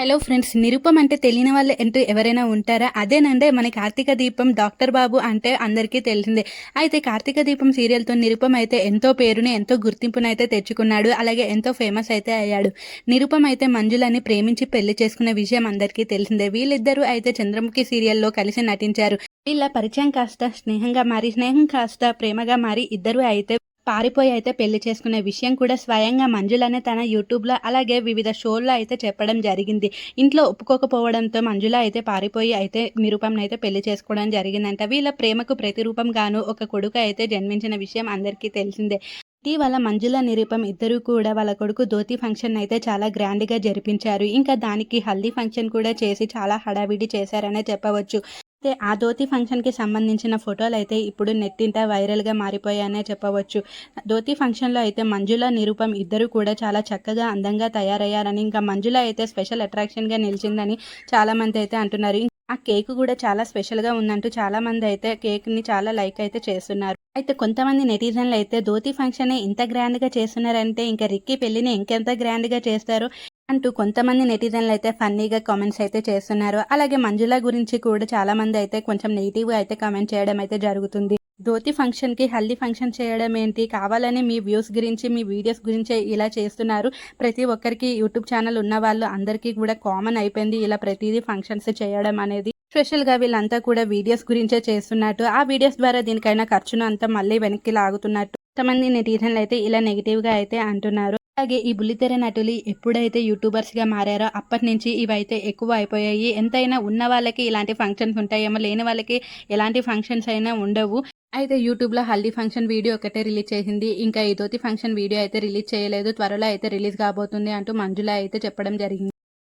Hello friends Nirupam అంటే తెలియని వాళ్ళు అంటూ ఎవరైనా ఉంటారా? అదేనంటే మన కార్తీక దీపం డాక్టర్ బాబు అంటే అందరికీ తెలిసిందే. అయితే కార్తీక దీపం సీరియల్తో నిరుపం అయితే ఎంతో పేరుని ఎంతో గుర్తింపును అయితే తెచ్చుకున్నాడు. అలాగే ఎంతో ఫేమస్ అయితే అయ్యాడు. నిరుపం అయితే మంజులని ప్రేమించి పెళ్ళి చేసుకున్న విషయం అందరికీ తెలిసిందే. వీళ్ళిద్దరూ అయితే చంద్రముఖి సీరియల్లో కలిసి నటించారు. వీళ్ళ పరిచయం కాస్త స్నేహంగా మారి స్నేహం కాస్త ప్రేమగా మారి ఇద్దరు అయితే పారిపోయి అయితే పెళ్ళి చేసుకునే విషయం కూడా స్వయంగా మంజులనే తన యూట్యూబ్లో అలాగే వివిధ షోల్లో అయితే చెప్పడం జరిగింది. ఇంట్లో ఒప్పుకోకపోవడంతో మంజుల అయితే పారిపోయి అయితే నిరూపంను అయితే పెళ్ళి చేసుకోవడం జరిగిందంట. వీళ్ళ ప్రేమకు ప్రతిరూపంగాను ఒక కొడుకు అయితే జన్మించిన విషయం అందరికీ తెలిసిందే. ఇటీవల మంజుల నిరూపం ఇద్దరు కూడా వాళ్ళ కొడుకు ధోతి ఫంక్షన్ అయితే చాలా గ్రాండ్గా జరిపించారు. ఇంకా దానికి హల్దీ ఫంక్షన్ కూడా చేసి చాలా హడావిడి చేశారనే చెప్పవచ్చు. అయితే ఆ ధోతి ఫంక్షన్కి సంబంధించిన ఫోటోలు అయితే ఇప్పుడు నెట్టింట వైరల్గా మారిపోయాయనే చెప్పవచ్చు. ధోతి ఫంక్షన్లో అయితే మంజుల నిరూపం ఇద్దరు కూడా చాలా చక్కగా అందంగా తయారయ్యారని ఇంకా మంజుల అయితే స్పెషల్ అట్రాక్షన్గా నిలిచిందని చాలామంది అయితే అంటున్నారు. ఆ కేక్ కూడా చాలా స్పెషల్గా ఉందంటూ చాలామంది అయితే కేక్ని చాలా లైక్ అయితే చేస్తున్నారు. అయితే కొంతమంది నెటిజన్లు అయితే ధోతి ఫంక్షన్ ఇంత గ్రాండ్గా చేస్తున్నారంటే ఇంకా రిక్కీ పెళ్ళిని ఇంకెంత గ్రాండ్గా చేస్తారు? అంటూ కొంతమంది నెటిజన్లు అయితే ఫన్నీగా కామెంట్స్ అయితే చేస్తున్నారు. అలాగే మంజుల గురించి కూడా చాలా మంది అయితే కొంచెం నెగిటివ్గా అయితే కామెంట్ చేయడం అయితే జరుగుతుంది. ధోతి ఫంక్షన్కి హల్దీ ఫంక్షన్ చేయడం ఏంటి కావాలని మీ వ్యూస్ గురించి మీ వీడియోస్ గురించి ఇలా చేస్తున్నారు. ప్రతి ఒక్కరికి యూట్యూబ్ ఛానల్ ఉన్న వాళ్ళు అందరికీ కూడా కామన్ అయిపోయింది ఇలా ప్రతిదీ ఫంక్షన్స్ చేయడం అనేది. స్పెషల్గా వీళ్ళంతా కూడా వీడియోస్ గురించే చేస్తున్నట్టు. ఆ వీడియోస్ ద్వారా దీనికైనా ఖర్చును అంతా మళ్ళీ వెనక్కి లాగుతున్నట్టు కొంతమంది నెటిజన్లు అయితే ఇలా నెగిటివ్గా అయితే అంటున్నారు. అలాగే ఈ బుల్లితెర నటులు ఎప్పుడైతే యూట్యూబర్స్గా మారారో అప్పటి నుంచి ఇవైతే ఎక్కువ అయిపోయాయి. ఎంతైనా ఉన్న వాళ్ళకి ఇలాంటి ఫంక్షన్స్ ఉంటాయేమో లేని వాళ్ళకి ఎలాంటి ఫంక్షన్స్ అయినా ఉండవు. అయితే యూట్యూబ్లో హల్దీ ఫంక్షన్ వీడియో ఒకటే రిలీజ్ చేసింది. ఇంకా ఇదోతి ఫంక్షన్ వీడియో అయితే రిలీజ్ చేయలేదు. త్వరలో అయితే రిలీజ్ కాబోతుంది అంటూ మంజుల అయితే చెప్పడం జరిగింది.